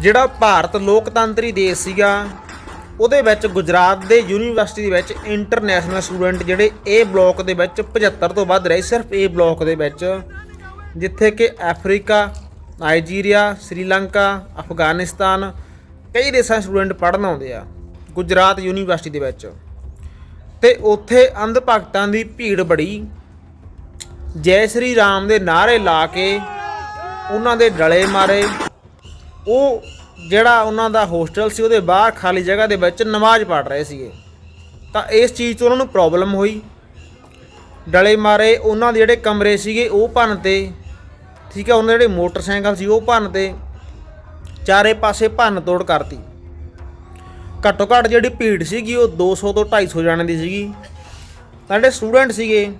ਜਿਹੜਾ ਭਾਰਤ ਲੋਕਤੰਤਰੀ ਦੇਸ਼ ਸੀਗਾ, ਉਹਦੇ ਵਿੱਚ ਗੁਜਰਾਤ ਦੇ ਯੂਨੀਵਰਸਿਟੀ ਦੇ ਵਿੱਚ ਇੰਟਰਨੈਸ਼ਨਲ ਸਟੂਡੈਂਟ ਜਿਹੜੇ ਏ ਬਲਾਕ ਦੇ ਵਿੱਚ 75 ਤੋਂ ਵੱਧ ਰਹੇ, ਸਿਰਫ ਏ ਬਲਾਕ ਦੇ ਵਿੱਚ, ਜਿੱਥੇ ਕਿ ਅਫਰੀਕਾ ਨਾਈਜੀਰੀਆ ਸ੍ਰੀਲੰਕਾ ਅਫਗਾਨਿਸਤਾਨ ਕਈ ਦੇਸ਼ਾਂ ਦੇ ਸਟੂਡੈਂਟ ਪੜ੍ਹਨ ਆਉਂਦੇ ਆ, ਗੁਜਰਾਤ ਯੂਨੀਵਰਸਿਟੀ ਦੇ ਵਿੱਚ। ਤੇ ਉੱਥੇ ਅੰਧ ਭਗਤਾਂ ਦੀ ਭੀੜ ਬੜੀ। ਜੈ ਸ੍ਰੀ ਰਾਮ ਦੇ ਨਾਅਰੇ ਲਾ ਕੇ ਉਹਨਾਂ ਦੇ ਡਲੇ ਮਾਰੇ। ਉਹ ਜਿਹੜਾ ਉਹਨਾਂ ਦਾ ਹੋਸਟਲ ਸੀ, ਉਹਦੇ ਬਾਹਰ ਖਾਲੀ ਜਗ੍ਹਾ ਦੇ ਵਿੱਚ ਨਮਾਜ਼ ਪੜ੍ਹ ਰਹੇ ਸੀਗੇ। ਤਾਂ ਇਸ ਚੀਜ਼ ਤੋਂ ਉਹਨਾਂ ਨੂੰ ਪ੍ਰੋਬਲਮ ਹੋਈ। ਡਲੇ ਮਾਰੇ ਉਹਨਾਂ ਦੇ ਜਿਹੜੇ ਕਮਰੇ ਸੀਗੇ, ਉਹ ਭੰਨ ਤੇ। ਠੀਕ ਹੈ, ਉਹਨਾਂ ਦੇ ਜਿਹੜੇ ਮੋਟਰਸਾਈਕਲ ਸੀ, ਉਹ ਭੰਨ ਤੇ। ਚਾਰੇ ਪਾਸੇ ਭੰਨ ਤੋੜ ਕਰਤੀ। ਘੱਟੋ ਘੱਟ ਜਿਹੜੀ ਭੀੜ ਸੀਗੀ, ਉਹ 200 ਤੋਂ 250 ਜਾਣੇ ਦੀ ਸੀਗੀ। ਤਾਂ ਜਿਹੜੇ ਸਟੂਡੈਂਟ ਸੀਗੇ,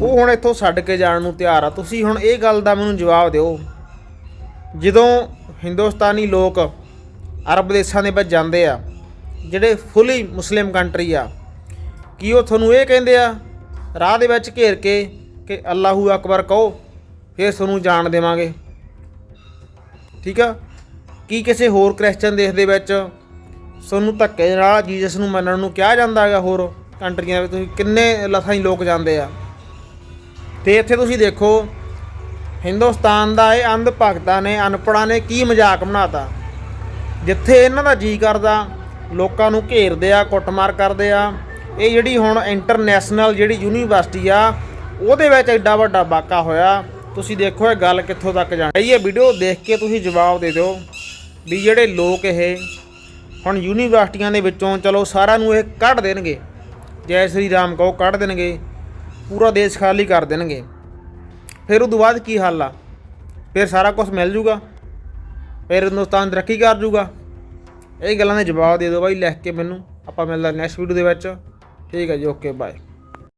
ਉਹ ਹੁਣ ਇੱਥੋਂ ਛੱਡ ਕੇ ਜਾਣ ਨੂੰ ਤਿਆਰ ਆ। ਤੁਸੀਂ ਹੁਣ ਇਹ ਗੱਲ ਦਾ ਮੈਨੂੰ ਜਵਾਬ ਦਿਓ। ਜਦੋਂ ਹਿੰਦੁਸਤਾਨੀ ਲੋਕ ਅਰਬ ਦੇਸ਼ਾਂ ਦੇ ਵਿੱਚ ਜਾਂਦੇ ਆ, ਜਿਹੜੇ ਫੁੱਲੀ ਮੁਸਲਿਮ ਕੰਟਰੀ ਆ, ਕੀ ਉਹ ਤੁਹਾਨੂੰ ਇਹ ਕਹਿੰਦੇ ਆ, ਰਾਹ ਦੇ ਵਿੱਚ ਘੇਰ ਕੇ ਕਿ ਅੱਲਾਹੂ ਅਕਬਰ ਕਹੋ, ਫਿਰ ਤੁਹਾਨੂੰ ਜਾਣ ਦੇਵਾਂਗੇ। ਠੀਕ ਆ? ਕੀ ਕਿਸੇ ਹੋਰ ਕ੍ਰਿਸਚਨ ਦੇਸ਼ ਦੇ ਵਿੱਚ ਤੁਹਾਨੂੰ ਧੱਕੇ ਨਾਲ ਜੀਸਸ ਨੂੰ ਮੰਨਣ ਨੂੰ ਕਿਹਾ ਜਾਂਦਾ ਹੈਗਾ ਹੋਰ ਕੰਟਰੀਆਂ ਵਿੱਚ? ਤੁਸੀਂ ਕਿੰਨੇ ਲਥਾਂ ਹੀ ਲੋਕ ਜਾਂਦੇ ਆ। ਤੇ ਇੱਥੇ ਤੁਸੀਂ ਦੇਖੋ ਹਿੰਦੁਸਤਾਨ ਦਾ ਇਹ ਅੰਧ ਭਗਤਾਂ ਨੇ, ਅਨਪੜਾਂ ਨੇ ਕੀ ਮਜ਼ਾਕ ਬਣਾਤਾ? ਜਿੱਥੇ ਇਹਨਾਂ ਦਾ ਜੀ ਕਰਦਾ, ਲੋਕਾਂ ਨੂੰ ਘੇਰਦੇ ਆ, ਕੁੱਟਮਾਰ ਕਰਦੇ ਆ। ਇਹ ਜਿਹੜੀ ਹੁਣ ਇੰਟਰਨੈਸ਼ਨਲ ਜਿਹੜੀ ਯੂਨੀਵਰਸਿਟੀ ਆ, ਉਹਦੇ ਵਿੱਚ ਐਡਾ ਵੱਡਾ ਵਾਕਾ ਹੋਇਆ। ਤੁਸੀਂ ਦੇਖੋ ਇਹ ਗੱਲ ਕਿੱਥੋਂ ਤੱਕ ਜਾਣੀ। ਇਹ ਵੀਡੀਓ ਦੇਖ ਕੇ ਤੁਸੀਂ ਜਵਾਬ ਦੇ ਦਿਓ ਵੀ ਜਿਹੜੇ ਲੋਕ ਇਹ ਹੁਣ ਯੂਨੀਵਰਸਿਟੀਆਂ ਦੇ ਵਿੱਚੋਂ, ਚਲੋ ਸਾਰਿਆਂ ਨੂੰ ਇਹ ਕੱਢ ਦੇਣਗੇ। ਜੈ ਸ੍ਰੀ ਰਾਮ ਕਹੋ ਕੱਢ ਦੇਣਗੇ। ਪੂਰਾ ਦੇਸ਼ ਖਾਲੀ ਕਰ ਦੇਣਗੇ। ਫਿਰ ਉਦੋਂ ਬਾਅਦ ਕੀ ਹੱਲ ਆ? ਫਿਰ ਸਾਰਾ ਕੁਝ ਮਿਲ ਜੂਗਾ। ਫਿਰ ਹਿੰਦੁਸਤਾਨ ਤਰੱਕੀ ਕਰ ਜੂਗਾ। ਇਹ ਗੱਲਾਂ ਦੇ ਜਵਾਬ ਦੇ ਦਿਓ ਬਾਈ, ਲਿਖ ਕੇ ਮੈਨੂੰ। ਆਪਾਂ ਮਿਲਦਾ ਨੈਕਸਟ ਵੀਡੀਓ ਦੇ ਵਿੱਚ। ਠੀਕ ਹੈ ਜੀ ਓਕੇ ਬਾਏ